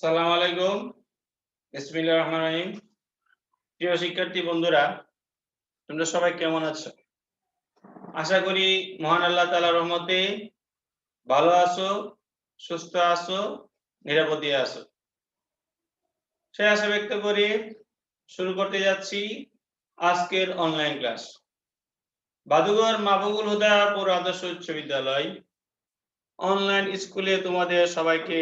সালাম আলাইকুম। বিসমিল্লাহির রহমানির রহিম। প্রিয় শিক্ষার্থী বন্ধুরা, তোমরা সবাই কেমন আছো? আশা করি মহান আল্লাহ তাআলার রহমতে ভালো আছো, সুস্থ আছো, নিরাপদে আছো। সেই আশা ব্যক্ত করে শুরু করতে যাচ্ছি আজকের অনলাইন ক্লাস বাদুগর মাহবুবুল হুদা পুর আদর্শ উচ্চ বিদ্যালয়। অনলাইন স্কুলে তোমাদের সবাইকে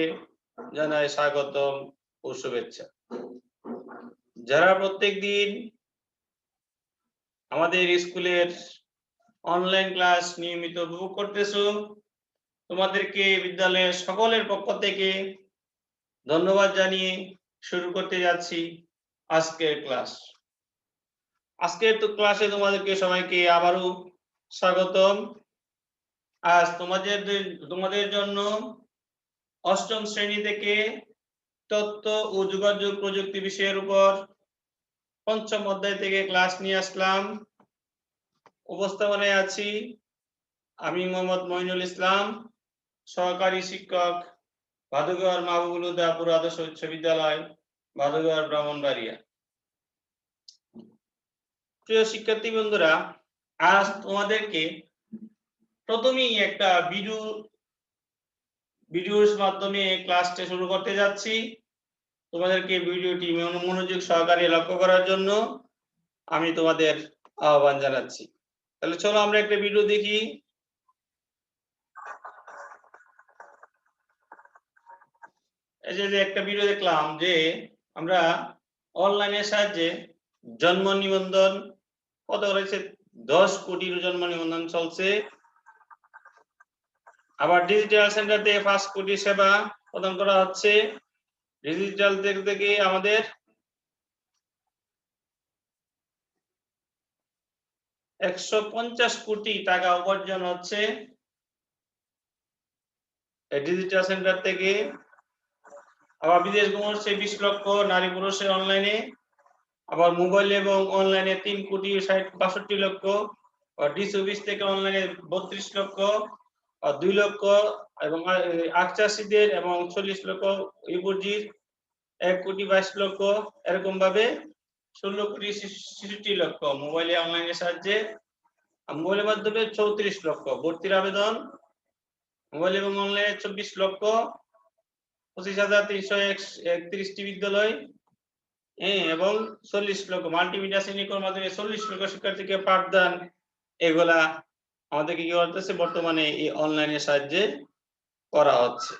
জানাই স্বাগতম ও শুভেচ্ছা। যারা প্রত্যেক দিন আমাদের স্কুলের অনলাইন ক্লাস নিয়মিত উপভোগ করতেছো, তোমাদেরকে বিদ্যালয়ের সকলের পক্ষ থেকে ধন্যবাদ জানিয়ে শুরু করতে যাচ্ছি আজকের ক্লাস আজকের তো ক্লাসে তোমাদেরকে সবাইকে আবারও স্বাগতম। আজ তোমাদের তোমাদের জন্য অষ্টম শ্রেণি থেকে তথ্য ও যোগাযোগ প্রযুক্তি বিষয়ের উপর পঞ্চম অধ্যায় থেকে ক্লাস নিয়ে আসলাম। উপস্থাপনায় আছি আমি মোহাম্মদ মইনুল ইসলাম, সহকারী শিক্ষক, ভাদুগড় মাহবুবুল উদাপুর আদর্শ উচ্চ বিদ্যালয়, ভাদুগড় ব্রাহ্মণবাড়িয়া। প্রিয় শিক্ষার্থী বন্ধুরা, আজ তোমাদেরকে প্রথমেই একটা ভিডিও ভিডিওর মাধ্যমে ক্লাসটা শুরু করতে যাচ্ছি। তোমাদেরকে ভিডিওটি মনোযোগ সহকারে লক্ষ্য করার জন্য আমি তোমাদের আহ্বান জানাচ্ছি। তাহলে চলো আমরা একটা ভিডিও দেখি। যে একটা ভিডিও দেখলাম যে আমরা অনলাইনের সাহায্যে জন্ম নিবন্ধন কত রয়েছে দশ কোটির জন্ম নিবন্ধন চলছে। আবার ডিজিটাল সেন্টার থেকে পাঁচ কোটি সেবা প্রদান করা হচ্ছে। ডিজিটাল দিক থেকে আমাদের একশো পঞ্চাশ কোটি টাকা উপার্জন হচ্ছে। ডিজিটাল সেন্টার থেকে আবার বিদেশ ভ্রমণ হচ্ছে বিশ লক্ষ নারী পুরুষের অনলাইনে আবার মোবাইল এবং অনলাইনে তিন কোটি ষাট, বাষট্টি লক্ষ। ডিস অফিস থেকে অনলাইনে বত্রিশ লক্ষ। দুই লক্ষ এবং আটচাশিদের এবং চল্লিশ লক্ষ ইবুর্জির এক কোটি বাইশ লক্ষ এরকম ভাবে ষোলো কোটি ছেষট্টি লক্ষ মোবাইলে অনলাইনের সাহায্যে। মোবাইলের মাধ্যমে চৌত্রিশ লক্ষ ভর্তির আবেদন। মোবাইল এবং অনলাইনে চব্বিশ লক্ষ, পঁচিশ হাজার তিনশো একত্রিশটি বিদ্যালয়। হ্যাঁ এবং চল্লিশ লক্ষ, মাল্টিমিডিয়া শ্রেণীকর মাধ্যমে চল্লিশ লক্ষ শিক্ষার্থীকে পাঠদান, এগুলা আমাদেরকে কি করতেছে? বর্তমানে এই অনলাইনের সাহায্যে করা হচ্ছে।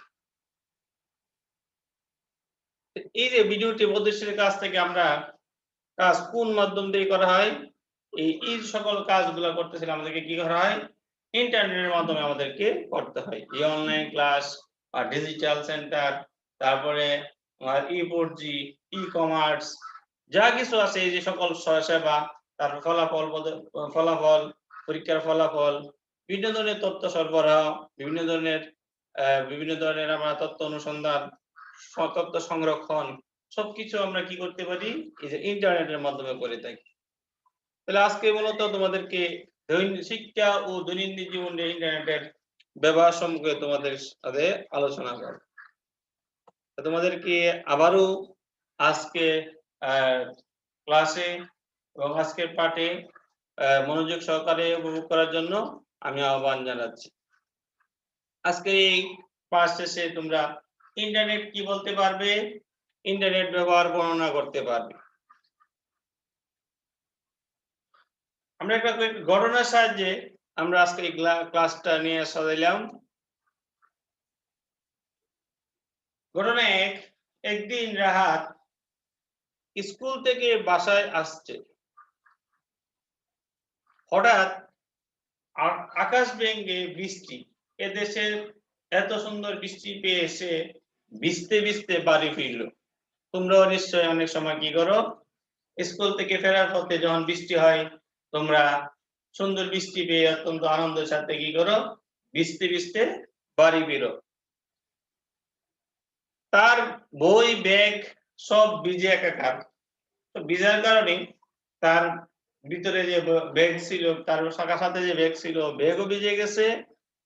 এই যে ভিডিওটি প্রদর্শনের কাছ থেকে আমরা কাজ কোন মাধ্যম দিয়ে করা হয়? এই এই সকল কাজগুলো করতেছিল আমাদেরকে কি করা হয়? ইন্টারনেটের মাধ্যমে আমাদেরকে করতে হয়। এই অনলাইন ক্লাস আর ডিজিটাল সেন্টার তারপরে আমার ই জি ই কমার্স যা কিছু আছে, এই যে সকল সেবা তারপর ফলাফল ফলাফল পরীক্ষার ফলাফল, বিভিন্ন ধরনের তথ্য সরবরাহ, বিভিন্ন ধরনের বিভিন্ন ধরনের আমরা তথ্য অনুসন্ধান তথ্য সংরক্ষণ, সবকিছু আমরা কি করতে পারি? এই যে ইন্টারনেটের মাধ্যমে করে থাকি। তাহলে আজকে মূলত তোমাদেরকে শিক্ষা ও দৈনন্দিন জীবনে ইন্টারনেটের ব্যবহার সম্পর্কে তোমাদের সাথে আলোচনা করব। তোমাদেরকে আবারও আজকে ক্লাসে এবং আজকের পাঠে মনোযোগ সহকারে উপভোগ করার জন্য আমি আহ্বান জানাচ্ছি। আজকে এই পাঠ শেষে তোমরা ইন্টারনেট কি বলতে পারবে? ইন্টারনেট ব্যবহার বর্ণনা করতে পারবে। আমরা একটা ঘটনার সাহায্যে আমরা আজকে ক্লাসটা নিয়ে সাজাইলাম। ঘটনা এক, একদিন রাহাত স্কুল থেকে বাসায় আসছে। হঠাৎ আকাশ ভেঙ্গে বৃষ্টি। এদেশের এত সুন্দর বৃষ্টি পেয়ে এসে ভিজতে ভিজতে বাড়ি ফিরল। তোমরাও নিশ্চয় অনেক সময় কি করো? স্কুল থেকে ফেরার পথে যখন বৃষ্টি হয়, তোমরা সুন্দর বৃষ্টি পেয়ে অত্যন্ত আনন্দের সাথে কি করো? ভিজতে ভিজতে বাড়ি ফিরো তার বই, ব্যাগ সব ভিজে একাকার। ভিজার কারণে তার ভিতরে যে ব্যাগ ছিল, তার শাখার সাথে যে ব্যাগ ছিল ব্যাগও ভিজে গেছে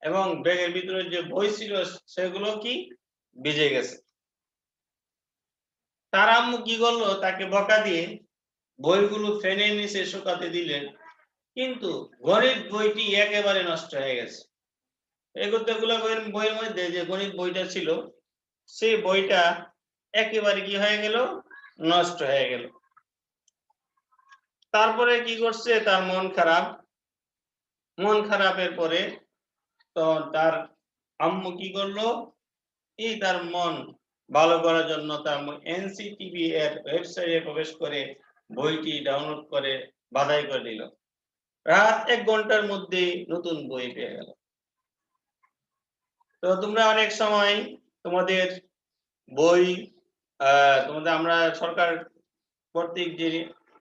এবং ব্যাগের ভিতরে যে বই ছিল, সেগুলো কি? ভিজে গেছে। তার আম্মু কি করল? তাকে বকা দিয়ে বইগুলো ফ্যানের নিচে শুকাতে দিলেন। কিন্তু গণিত বইটি একেবারে নষ্ট হয়ে গেছে। এগুলো বইয়ের মধ্যে যে গণিত বইটা ছিল, সেই বইটা একেবারে কি হয়ে গেল? নষ্ট হয়ে গেল। তারপরে কি করছে? তার মন খারাপ। মন খারাপের পরে তো তার আম্মু কি করল? এই তার মন ভালো করার জন্য তার এনসিটিভি এর ওয়েবসাইটে প্রবেশ করে বইটি ডাউনলোড করে বাধাই করে দিল রাত এক ঘণ্টার মধ্যে নতুন বই পেয়ে গেল। তো তোমরা অনেক সময় তোমাদের বই তোমাদের আমরা সরকার কর্তৃক যে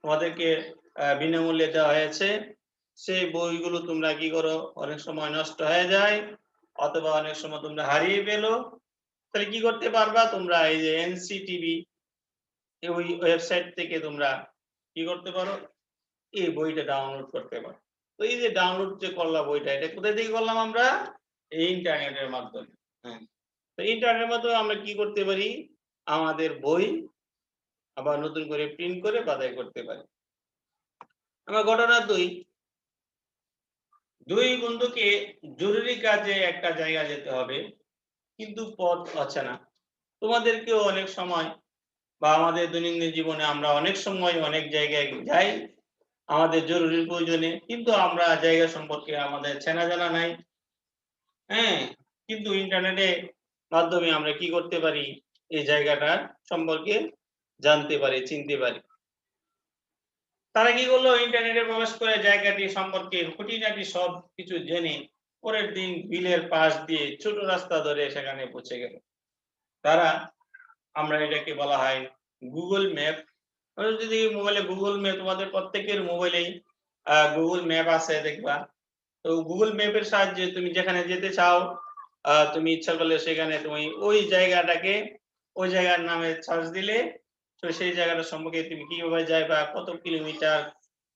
তোমাদেরকে বিনামূল্যে দেওয়া হয়েছে। সেই বইগুলো তোমরা কি করো? অনেক সময় নষ্ট হয়ে যায়, অথবা অনেক সময় তোমরা হারিয়ে পেল তাহলে কি করতে পারবা? তোমরা এই যে এনসিটিভি ওই ওয়েবসাইট থেকে তোমরা কি করতে পারো? এই বইটা ডাউনলোড করতে পারো। তো এই যে ডাউনলোড যে করলাম বইটা, এটা কোথায় থেকে করলাম আমরা? এই ইন্টারনেটের মাধ্যমে। হ্যাঁ। তো ইন্টারনেটের মাধ্যমে আমরা কি করতে পারি? আমাদের বই আবার নতুন করে প্রিন্ট করে বাদাই করতে পারি। আমার ঘটনা দুই। দুই বন্ধুকে জরুরি কাজে একটা জায়গা যেতে হবে, কিন্তু পথ অচেনা। তোমাদেরকেও অনেক সময় বা আমাদের দৈনন্দিন জীবনে আমরা অনেক সময় অনেক জায়গায় যাই, আমাদের জরুরি প্রয়োজনে, কিন্তু আমরা জায়গা সম্পর্কে আমাদের চেনা জানা নাই। হ্যাঁ কিন্তু ইন্টারনেটে মাধ্যমে আমরা কি করতে পারি, এই জায়গাটা সম্পর্কে জানতে পারি, চিনতে পারি। তারা কি করল? ইন্টারনেটে প্রবেশ করে জায়গাটি সম্পর্কে খুঁটিনাটি সব কিছু জেনে পরের দিন বিলের পাশ দিয়ে ছোট রাস্তা ধরে সেখানে পৌঁছে গেল। তারা, আমরা এটাকে বলা হয় গুগল ম্যাপ। যদি মোবাইলে গুগল ম্যাপ, তোমাদের প্রত্যেকের মোবাইলেই গুগল ম্যাপ আছে, দেখবা। তো গুগল ম্যাপের সাহায্যে তুমি যেখানে যেতে চাও তুমি ইচ্ছা করলে সেখানে তুমি ওই জায়গাটাকে, ওই জায়গার নামে সার্চ দিলে তো সেই জায়গাটা সম্পর্কে তুমি কীভাবে যাইবা, কত কিলোমিটার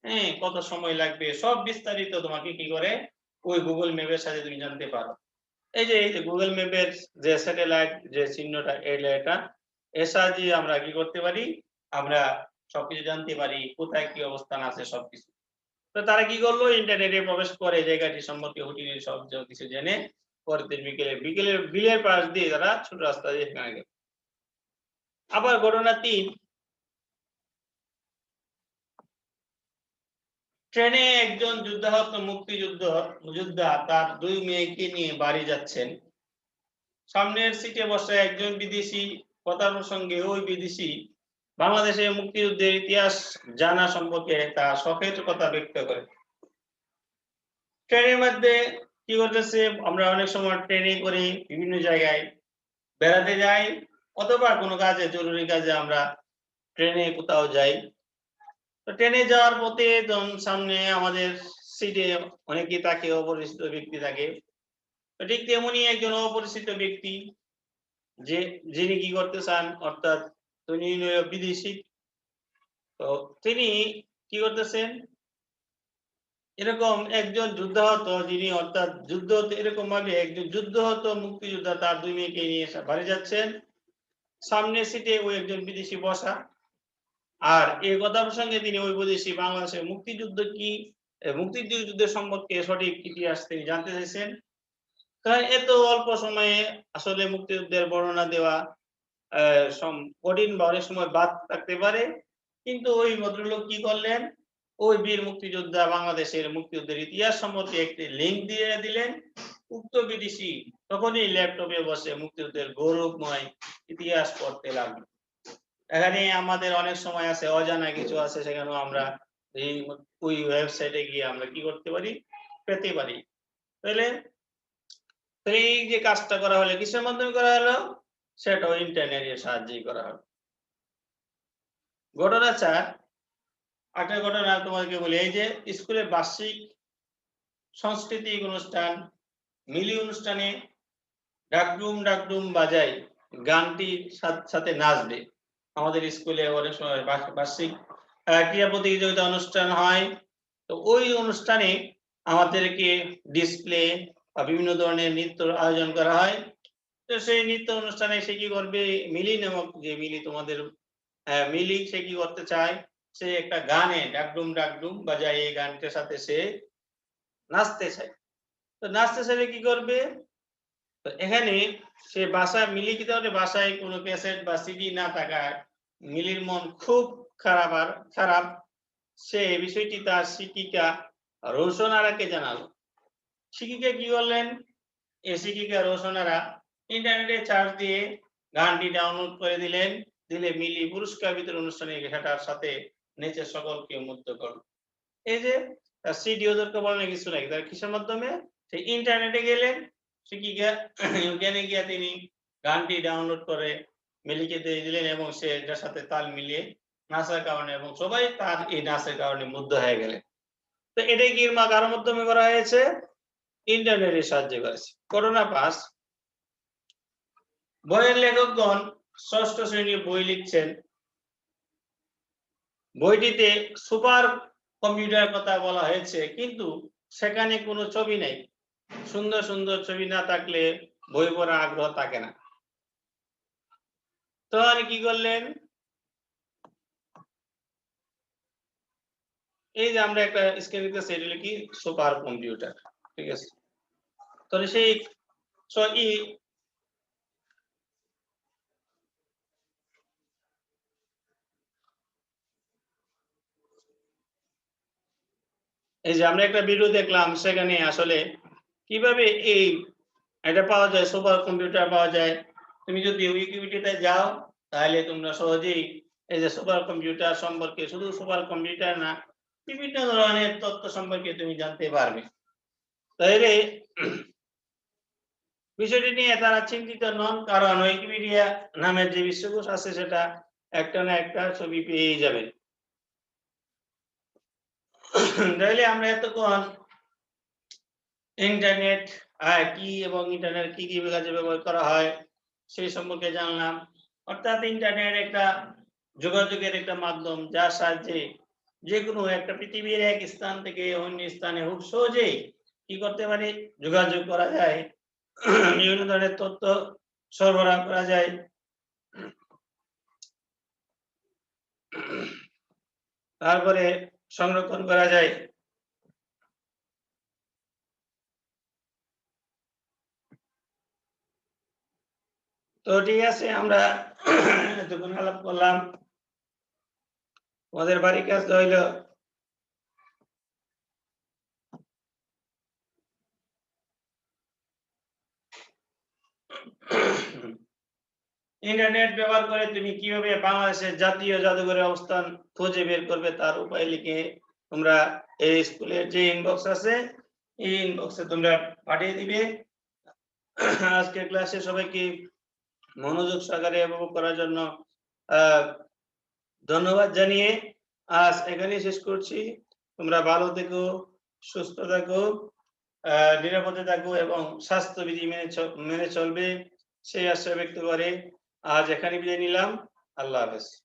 হ্যাঁ কত সময় লাগবে, সব বিস্তারিত তোমাকে কি করে ওই গুগল ম্যাপের সাথে তুমি জানতে পারো। এই যে এই যে গুগল ম্যাপের যে স্যাটেলাইট যে চিহ্নটা, এই এটা এর সাহায্যে আমরা কি করতে পারি? আমরা সবকিছু জানতে পারি, কোথায় কি অবস্থান আছে সবকিছু। তো তারা কি করল? ইন্টারনেটে প্রবেশ করে জায়গাটি সম্পর্কে হুটিনি সব কিছু জেনে পরের দিন বিকেলে, বিকেলের, বিলের পাশ দিয়ে তারা ছোট রাস্তা দিয়ে সেখানে গেল। আবার ঘটনা তিন। ট্রেনে একজন যুদ্ধাহত মুক্তিযুদ্ধ যোদ্ধা তার দুই মেয়েকে নিয়ে বাড়ি যাচ্ছেন। সামনের সিটে বসে একজন বিদেশি কথা প্রসঙ্গে ওই বিদেশি। বাংলাদেশের মুক্তিযুদ্ধের ইতিহাস জানা সম্পর্কে তা শখের কথা ব্যক্ত করে। ট্রেনের মধ্যে কি করতেছে আমরা অনেক সময় ট্রেনে করে বিভিন্ন জায়গায় বেড়াতে যাই। অথবা কোনো কাজে, জরুরি কাজে আমরা ট্রেনে কোথাও যাই। তো ট্রেনে যাওয়ার পথে সামনে আমাদের সিটে অনেকেই থাকে, অপরিচিত ব্যক্তি থাকে। ঠিক তেমনি একজন অপরিচিত ব্যক্তি, যে, যিনি কি করতে চান, অর্থাৎ তিনি বিদেশি। তো তিনি কি করতেছেন? এরকম একজন যুদ্ধাহত যিনি, অর্থাৎ যুদ্ধ, এরকম ভাবে একজন যুদ্ধহত মুক্তিযোদ্ধা তার দুই মেয়েকে নিয়ে বাড়ি যাচ্ছেন। সামনে সিটে ওই একজন বিদেশি বসা। আর এই কথা প্রসঙ্গে তিনি ওই বিদেশি বাংলাদেশের মুক্তিযুদ্ধ কি মুক্তিযুদ্ধের সম্পর্কে সঠিক ইতিহাস তিনি জানতে চাইছেন। কারণ এত অল্প সময়ে আসলে মুক্তিযুদ্ধের বর্ণনা দেওয়া কঠিন বা অনেক সময় বাদ থাকতে পারে। কিন্তু ওই ভদ্রলোক কি করলেন? ওই বীর মুক্তিযোদ্ধা বাংলাদেশের মুক্তিযুদ্ধের ইতিহাস সম্পর্কে একটি লিঙ্ক দিয়ে দিলেন। উক্ত বিদেশি তখনই ল্যাপটপে বসে মুক্তিযুদ্ধের গৌরবময় ইতিহাস পড়তে লাগল। এখানে আমাদের অনেক সময় আছে, অজানা কিছু আছে, সেখানেও আমরা এই ওই ওয়েবসাইটে গিয়ে আমরা কি করতে পারি? পেতে পারি। তাহলে এই যে কাজটা করা হলো, কিসের মাধ্যমে করা হলো? সেটাও ইন্টারনেটের সাহায্যেই করা হলো। ঘটনা চার একটা ঘটনা তোমাকে বলি, এই যে স্কুলে বার্ষিক সাংস্কৃতিক অনুষ্ঠান, মিলি অনুষ্ঠানে ডাকডুম ডাকডুম বাজাই গানটির সাথ- নাচবে। আমাদের স্কুলে অনেক সময় বার্ষিক ক্রীড়া প্রতিযোগিতা অনুষ্ঠান হয়। তো ওই অনুষ্ঠানে আমাদেরকে ডিসপ্লে বা বিভিন্ন ধরনের নৃত্য আয়োজন করা হয়। তো সেই নৃত্য অনুষ্ঠানে সে কি করবে? মিলি নামক যে মিলি তোমাদের মিলি সে কি করতে চায়? সে একটা গানে ডাকডুম ডাকডুম বাজায় এই গানটার সাথে সে নাচতে চায়। তো নাচতে চাইলে কি করবে? তো এখানে সে বাসায় মিলি কি তাহলে বাসায় কোনো ক্যাসেট বা সিডি না থাকায় মিলির মন খুব খারাপ আর খারাপ। সে বিষয়টি তার শিক্ষিকা রোশনারাকে জানালো। শিক্ষিকা কি করলেন? এ শিক্ষিকা রোশনারা ইন্টারনেটে চার্জ দিয়ে গানটি ডাউনলোড করে দিলেন। দিলে মিলি পুরস্কার বিতরণ অনুষ্ঠানে সেটার সাথে নেচে সকলকে মুগ্ধ করল এই যে তার সিডি ওদেরকে বলেন কিছু নাকি? তার কিসের মাধ্যমে? সে ইন্টারনেটে গেলেন শিক্ষিকা ওখানে গিয়ে তিনি গানটি ডাউনলোড করে মিলিকে দিয়ে দিলেন এবং সে এটার সাথে তাল মিলিয়ে নাচার কারণে এবং সবাই তার এই নাচের কারণে মুগ্ধ হয়ে গেলেন। তো এটাই কি মা, কারোর মাধ্যমে করা হয়েছে? ইন্টারনেটের সাহায্যে করেছে করোনা পাস। বইয়ের লেখকগণ ষষ্ঠ শ্রেণির বই লিখছেন। বইটিতে সুপার কম্পিউটার কথা বলা হয়েছে, কিন্তু সেখানে কোনো ছবি নেই। সুন্দর সুন্দর ছবি না থাকলে বই পড়ার আগ্রহ থাকে না। তো আর কি করলেন? এই যে আমরা একটা স্ক্রিন দিতেছি এটা হলো কি সুপার কম্পিউটার, ঠিক আছে? তাহলে সেই এই যে আমরা একটা ভিডিও দেখলাম, সেখানে আসলে কীভাবে এই এটা পাওয়া যায় সুপার কম্পিউটার পাওয়া যায়? তুমি যদি উইকিপিডিয়াতে যাও, তাহলে তোমরা সহজেই এই যে সুপার কম্পিউটার সম্পর্কে, শুধু সুপার কম্পিউটার না, বিভিন্ন ধরনের তথ্য সম্পর্কে তুমি জানতে পারবে। তাহলে বিষয়টি নিয়ে তারা চিন্তিত নন, কারণ উইকিপিডিয়া নামের যে বিশ্বকোষ আছে, সেটা একটা না একটা ছবি পেয়েই যাবে। তাহলে আমরা এতক্ষণ ইন্টারনেট কি এবং ইন্টারনেট কি কি কাজে ব্যবহার করা হয় সেই সম্পর্কে জানলাম। অর্থাৎ ইন্টারনেট একটা যোগাযোগের একটা মাধ্যম যার সাহায্যে যে কোনো একটা পৃথিবীর এক স্থান থেকে অন্য স্থানে খুব সহজেই কি করতে পারি? যোগাযোগ করা যায়। বিভিন্ন ধরনের তথ্য সরবরাহ করা যায়। তারপরে সংরক্ষণ করা যায়। তো ঠিক আছে আমরা এতক্ষণ আলাপ করলাম। ওদের বাড়ির কাজ হইল। ইন্টারনেট ব্যবহার করে তুমি কীভাবে বাংলাদেশের জাতীয় জাদুঘরের অবস্থান খুঁজে বের করবে তার উপায় লিখে তোমরা এই স্কুলের যে ইনবক্স আছে, এই ইনবক্সে তোমরা পাঠিয়ে দিবে। আজকে ক্লাসে সবাইকে মনোযোগ সহকারে উপভোগ করার জন্য ধন্যবাদ জানিয়ে আজ এখানেই শেষ করছি। তোমরা ভালো থেকো, সুস্থ থাকো নিরাপদে থাকো এবং স্বাস্থ্যবিধি মেনে মেনে চলবে, সেই আশ্রয় ব্যক্ত করে। আজ এখানে বিদায় নিলাম। আল্লাহ হাফেজ।